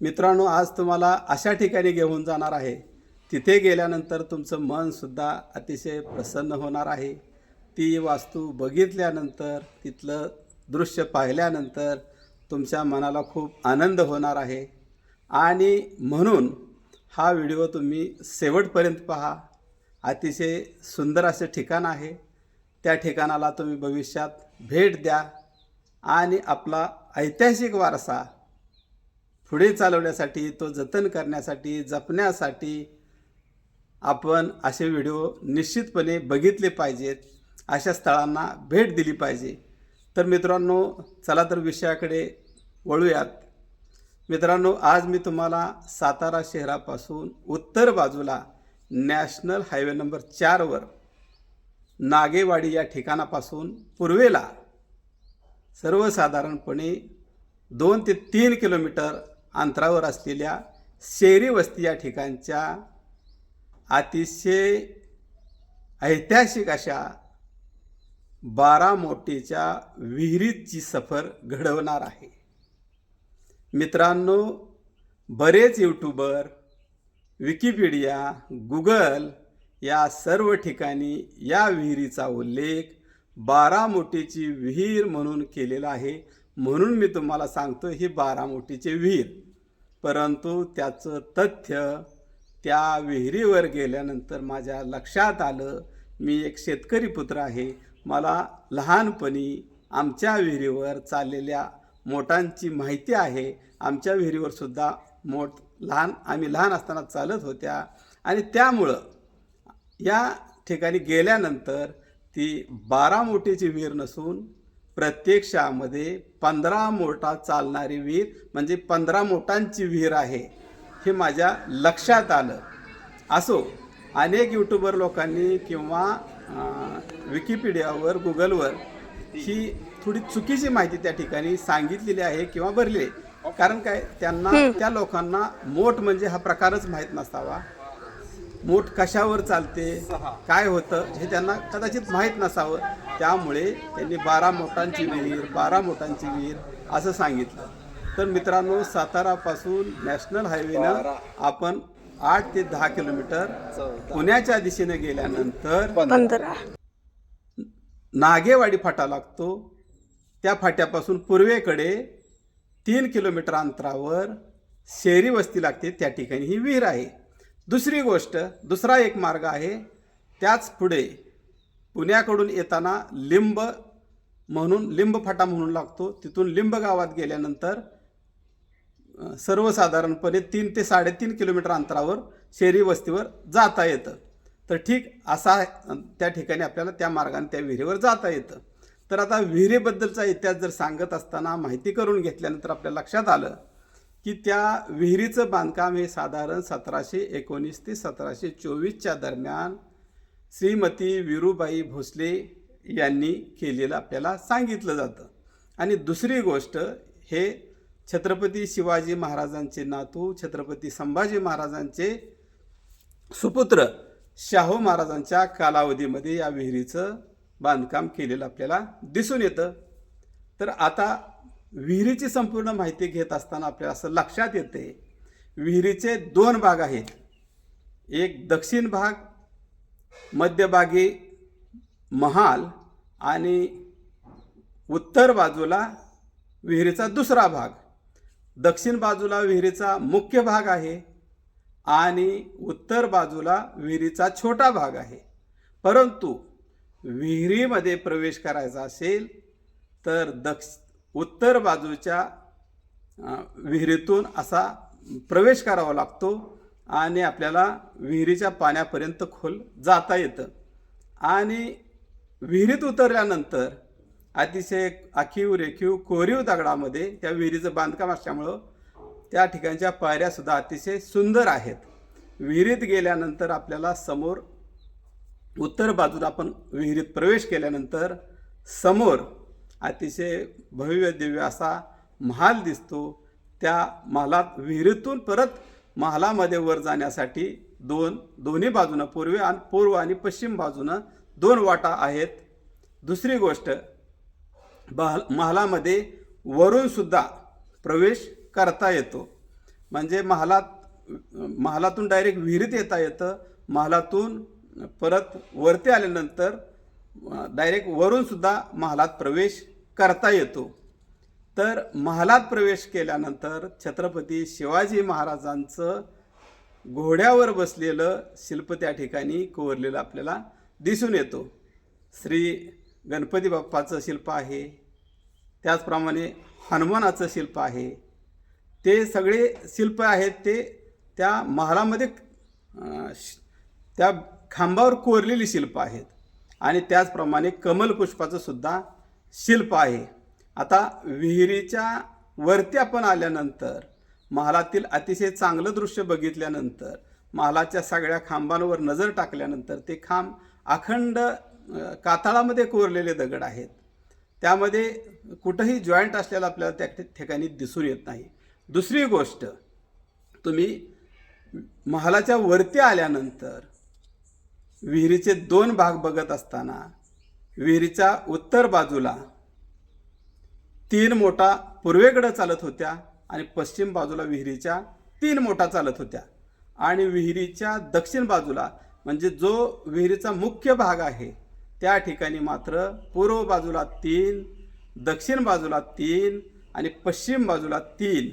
मित्रांनो आज तुम्हाला अशा ठिकाणी घेऊन जाणार आहे. तिथे गेल्यानंतर तुमचं मनसुद्धा अतिशय प्रसन्न होणार आहे. ती वास्तू बघितल्यानंतर तिथलं दृश्य पाहिल्यानंतर तुमच्या मनाला खूप आनंद होणार आहे. आणि म्हणून हा व्हिडिओ तुम्ही शेवटपर्यंत पहा. अतिशय सुंदर असे ठिकाण आहे. त्या ठिकाणाला तुम्ही भविष्यात भेट द्या. आणि आपला ऐतिहासिक वारसा पुढे चालवण्यासाठी तो जतन करण्यासाठी जपण्यासाठी आपण असे व्हिडिओ निश्चितपणे बघितले पाहिजेत. अशा स्थळांना भेट दिली पाहिजे. तर मित्रांनो चला तर विषयाकडे वळूयात. मित्रांनो आज मी तुम्हाला सातारा शहरापासून उत्तर बाजूला नॅशनल हायवे नंबर चारवर नागेवाडी या ठिकाणापासून पूर्वेला सर्वसाधारणपणे दोन ते तीन किलोमीटर अंतरावर असलेल्या शेरी वस्ती या ठिकाणच्या अतिशय ऐतिहासिक अशा बारामोटीच्या विहिरीची सफर घडवणार आहे. मित्रांनो बरेच यूट्यूबर विकिपीडिया गुगल या सर्व ठिकाणी या विहिरीचा उल्लेख बारामोटीची विहीर म्हणून केलेला आहे. म्हणून मी तुम्हाला सांगतो ही बारामोटीची विहीर. परंतु त्याचं तथ्य त्या विहिरीवर गेल्यानंतर माझ्या लक्षात आलं मी एक शेतकरी पुत्र आहे. मला लहानपणी आमच्या विहिरीवर चाललेल्या मोटांची माहिती आहे. आमच्या विहिरीवर सुद्धा मोठ लहान आम्ही लहान असताना चालत होत्या आणि त्यामुळं या ठिकाणी गेल्यानंतर ती बारा मोठीची विहीर नसून प्रत्यक्षामध्ये पंधरा मोठा चालणारी विहीर म्हणजे पंधरा मोटांची विहीर आहे हे माझ्या लक्षात आलं. असो अनेक यूट्यूबर लोकांनी किंवा विकिपीडियावर गुगलवर ही थोडी चुकीची माहिती त्या ठिकाणी सांगितलेली आहे किंवा भरली आहे. कारण काय त्यांना त्या लोकांना मोठ म्हणजे हा प्रकारच माहीत नसावा. मोठ कशावर चालते काय होतं हे त्यांना कदाचित माहीत नसावं. त्यामुळे त्यांनी बारा मोटांची विहीर बारा मोटांची विहीर असं सांगितलं. तर मित्रांनो सातारापासून नॅशनल हायवेनं आपण आठ ते दहा किलोमीटर पुण्याच्या दिशेने गेल्यानंतर नागेवाडी फाटा लागतो. त्या फाट्यापासून पूर्वेकडे तीन किलोमीटर अंतरावर शेरी वस्ती लागते. त्या ठिकाणी ही विहीर आहे. दुसरी गोष्ट दुसरा एक मार्ग आहे. त्याच पुढे पुण्याकडून येताना लिंब म्हणून लिंब फाटा म्हणून लागतो. तिथून लिंब गावात गेल्यानंतर सर्वसाधारणपणे तीन ते साडेतीन किलोमीटर अंतरावर शहरी वस्तीवर जाता येतं. तर ठीक असा त्या ठिकाणी आपल्याला त्या मार्गाने त्या विहिरीवर जाता येतं. तर आता विहिरीबद्दलचा इतिहास जर सांगत असताना माहिती करून घेतल्यानंतर आपल्या लक्षात आलं की त्या विहिरीचं बांधकाम हे साधारण सतराशे एकोणीस ते सतराशे चोवीसच्या दरम्यान श्रीमती विरूबाई भोसले यांनी केलेलं आपल्याला सांगितलं जातं. आणि दुसरी गोष्ट हे छत्रपती शिवाजी महाराजांचे नातू छत्रपती संभाजी महाराजांचे सुपुत्र शाहू महाराजांच्या कालावधीमध्ये या विहिरीचं बांधकाम केलेलं आपल्याला दिसून येतं. तर आता विहिरीची संपूर्ण माहिती घेत असताना आपल्याला असं लक्षात येते विहिरीचे दोन भाग आहेत. एक दक्षिण भाग मध्यभागी महाल आणि उत्तर बाजूला विहिरीचा दुसरा भाग. दक्षिण बाजूला विहिरीचा मुख्य भाग आहे आणि उत्तर बाजूला विहिरीचा छोटा भाग आहे. परंतु विहिरीमध्ये प्रवेश करायचा असेल तर दक्ष उत्तर बाजूच्या विहिरीतून असा प्रवेश करावा लागतो. आणि आपल्याला विहिरीच्या पाण्यापर्यंत खोल जाता येतं. आणि विहिरीत उतरल्यानंतर अतिशय आखीव रेखीव कोरीव दगडामध्ये त्या विहिरीचं बांधकाम असल्यामुळं त्या ठिकाणच्या पायऱ्यासुद्धा अतिशय सुंदर आहेत. विहिरीत गेल्यानंतर आपल्याला समोर उत्तर बाजूला आपण विहिरीत प्रवेश केल्यानंतर समोर अतिशय भव्य दिव्य असा महाल दिसतो. त्या महालात विहिरीतून परत महालामध्ये वर जाण्यासाठी दोन दोन्ही बाजूनं पूर्वे आणि पूर्व आणि पश्चिम बाजूनं दोन वाटा आहेत. दुसरी गोष्ट बहल महालामध्ये वरूनसुद्धा प्रवेश करता येतो. म्हणजे महालात महालातून डायरेक्ट विहिरीत येता येतं. महालातून परत वरती आल्यानंतर डायरेक्ट वरूनसुद्धा महालात प्रवेश करता येतो. तर महालात प्रवेश केल्यानंतर छत्रपती शिवाजी महाराजांचं घोड्यावर बसलेलं शिल्प त्या ठिकाणी कोरलेलं आपल्याला दिसून येतो. श्री गणपती बाप्पाचं शिल्प आहे त्याचप्रमाणे हनुमानाचं शिल्प आहे. ते सगळे शिल्प आहेत ते त्या महालामध्ये त्या खांबावर कोरलेली शिल्प आहेत. आणि त्याचप्रमाणे कमलपुष्पाचं सुद्धा शिल्प आहे. आता विहिरीच्या वरती आपण आल्यानंतर महालातील अतिशय चांगलं दृश्य बघितल्यानंतर महालाच्या सगळ्या खांबांवर नजर टाकल्यानंतर ते खांब अखंड कातळामध्ये कोरलेले दगड आहेत. त्यामध्ये कुठंही जॉईंट असलेला आपल्याला त्या ठिकाणी दिसून येत नाही. दुसरी गोष्ट तुम्ही महालाच्या वरती आल्यानंतर विहिरीचे दोन भाग बघत असताना विहिरीच्या उत्तर बाजूला तीन मोठा पूर्वेकडं चालत होत्या आणि पश्चिम बाजूला विहिरीच्या तीन मोठा चालत होत्या. आणि विहिरीच्या दक्षिण बाजूला म्हणजे जो विहिरीचा मुख्य भाग आहे त्या ठिकाणी मात्र पूर्व बाजूला तीन दक्षिण बाजूला तीन आणि पश्चिम बाजूला तीन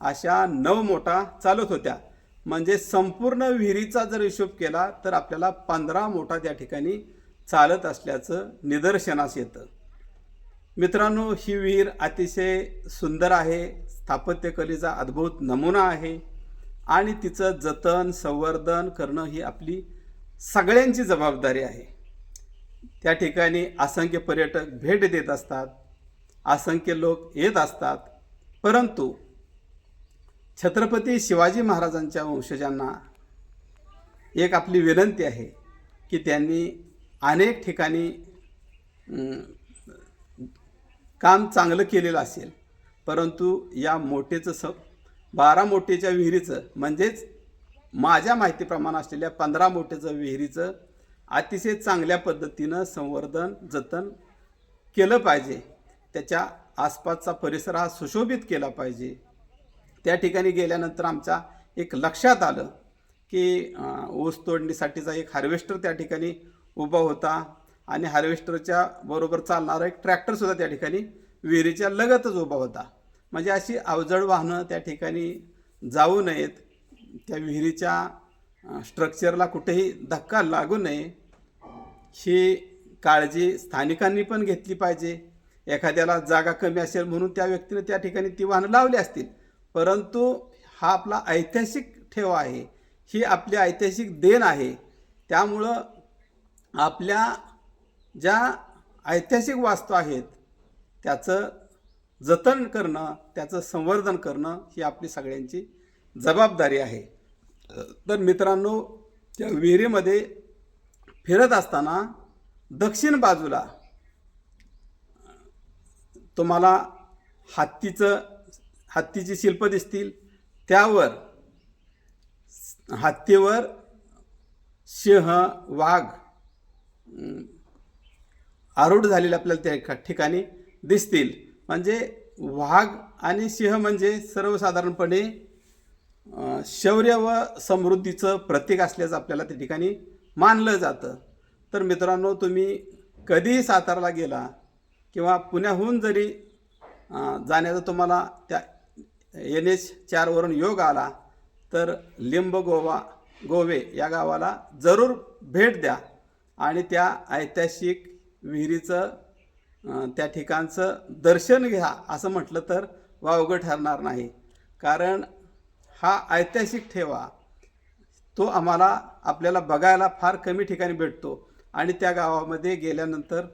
अशा नऊ मोठा चालत होत्या. म्हणजे संपूर्ण विहिरीचा जर हिशोब केला तर आपल्याला पंधरा मोठा त्या ठिकाणी चालत असल्याचं निदर्शनास येतं. मित्रांनो ही विहीर अतिशय सुंदर आहे. स्थापत्यकलेचा अद्भुत नमुना आहे. आणि तिचं जतन संवर्धन करणं ही आपली सगळ्यांची जबाबदारी आहे. त्या ठिकाणी असंख्य पर्यटक भेट देत असतात. असंख्य लोक येत असतात. परंतु छत्रपती शिवाजी महाराजांच्या वंशजांना एक आपली विनंती आहे की त्यांनी अनेक ठिकाणी काम चांगलं केलेलं असेल. परंतु या मोठेचं स बारा मोठेच्या विहिरीचं म्हणजेच माझ्या माहितीप्रमाणे असलेल्या पंधरा मोठेचं विहिरीचं अतिशय चांगल्या पद्धतीनं संवर्धन जतन केलं पाहिजे. त्याच्या आसपासचा परिसर हा सुशोभित केला पाहिजे. त्या ठिकाणी गेल्यानंतर आमच्या एक लक्षात आलं की ऊस तोडणीसाठीचा एक हार्वेस्टर त्या ठिकाणी उभा होता. आणि हार्वेस्टरच्या बरोबर चालणारा एक ट्रॅक्टरसुद्धा त्या ठिकाणी विहिरीच्या लगतच उभा होता. म्हणजे अशी अवजड वाहनं त्या ठिकाणी जाऊ नयेत. त्या विहिरीच्या स्ट्रक्चरला कुठेही धक्का लागू नये ही काळजी स्थानिकांनी पण घेतली पाहिजे. एखाद्याला जागा कमी असेल म्हणून त्या व्यक्तीने त्या ठिकाणी ती वाहनं लावली असतील. परंतु हा आपला ऐतिहासिक ठेव आहे. ही आपली ऐतिहासिक देण आहे. त्यामुळं आपल्या ज्या ऐतिहासिक वास्तू आहेत त्याचं जतन करणं त्याचं संवर्धन करणं ही आपली सगळ्यांची जबाबदारी आहे. तर मित्रांनो त्या विहिरीमध्ये फिरत असताना दक्षिण बाजूला तुम्हाला हत्तीचं हत्तीची शिल्प दिसतील. त्यावर हत्तीवर सिंह वाघ आरूढ झालेले आपल्याला त्या एका ठिकाणी दिसतील. म्हणजे वाघ आणि सिंह म्हणजे सर्वसाधारणपणे शौर्य व समृद्धीचं प्रतीक असल्याचं आपल्याला त्या ठिकाणी मानलं जातं. तर मित्रांनो तुम्ही कधीही सातारला गेला किंवा पुण्याहून जरी जाण्याचा तुम्हाला त्या एन एच चारवरून योग आला तर लिंब गोवा गोवे या गावाला जरूर भेट द्या आणि त्या ऐतिहासिक विहिरीचं त्या ठिकाणचं दर्शन घ्या असं म्हटलं तर वावगं ठरणार नाही. कारण हा ऐतिहासिक ठेवा तो आम्हाला आपल्याला बघायला फार कमी ठिकाणी भेटतो. आणि त्या गावामध्ये गेल्यानंतर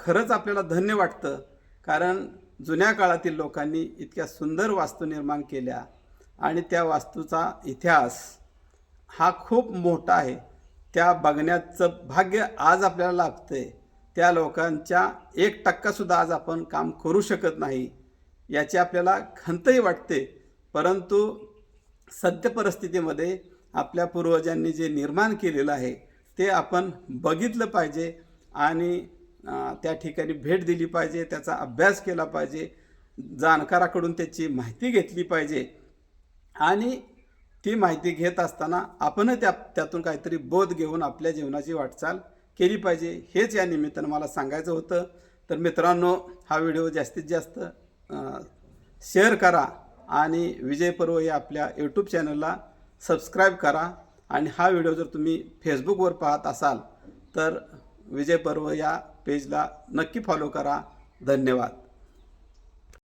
खरंच आपल्याला धन्य वाटतं. कारण जुन्या काळातील लोकांनी इतक्या सुंदर वास्तू निर्माण केल्या. आणि त्या वास्तूचा इतिहास हा खूप मोठा आहे. त्या बघण्याचं भाग्य आज आपल्याला लाभतंय त्या लोकांच्या एक टक्कासुद्धा आज आपण काम करू शकत नाही याची आपल्याला खंतही वाटते. परंतु सद्य परिस्थितीमध्ये आपल्या पूर्वजांनी जे निर्माण केलेलं आहे ते आपण बघितलं पाहिजे आणि त्या ठिकाणी भेट दिली पाहिजे त्याचा अभ्यास केला पाहिजे जाणकाराकडून त्याची माहिती घेतली पाहिजे. आणि ती माहिती घेत असताना आपणही त्या त्यातून काहीतरी बोध घेऊन आपल्या जीवनाची वाटचाल केली पाहिजे हेच या निमित्तानं मला सांगायचं होतं. तर मित्रांनो हा व्हिडिओ जास्तीत जास्त शेअर करा आणि विजय पर्व या आपल्या यूट्यूब चॅनलला सबस्क्राईब करा. आणि हा व्हिडिओ जर तुम्ही फेसबुकवर पाहत असाल तर विजय पर्व या पेजला नक्की फॉलो करा. धन्यवाद.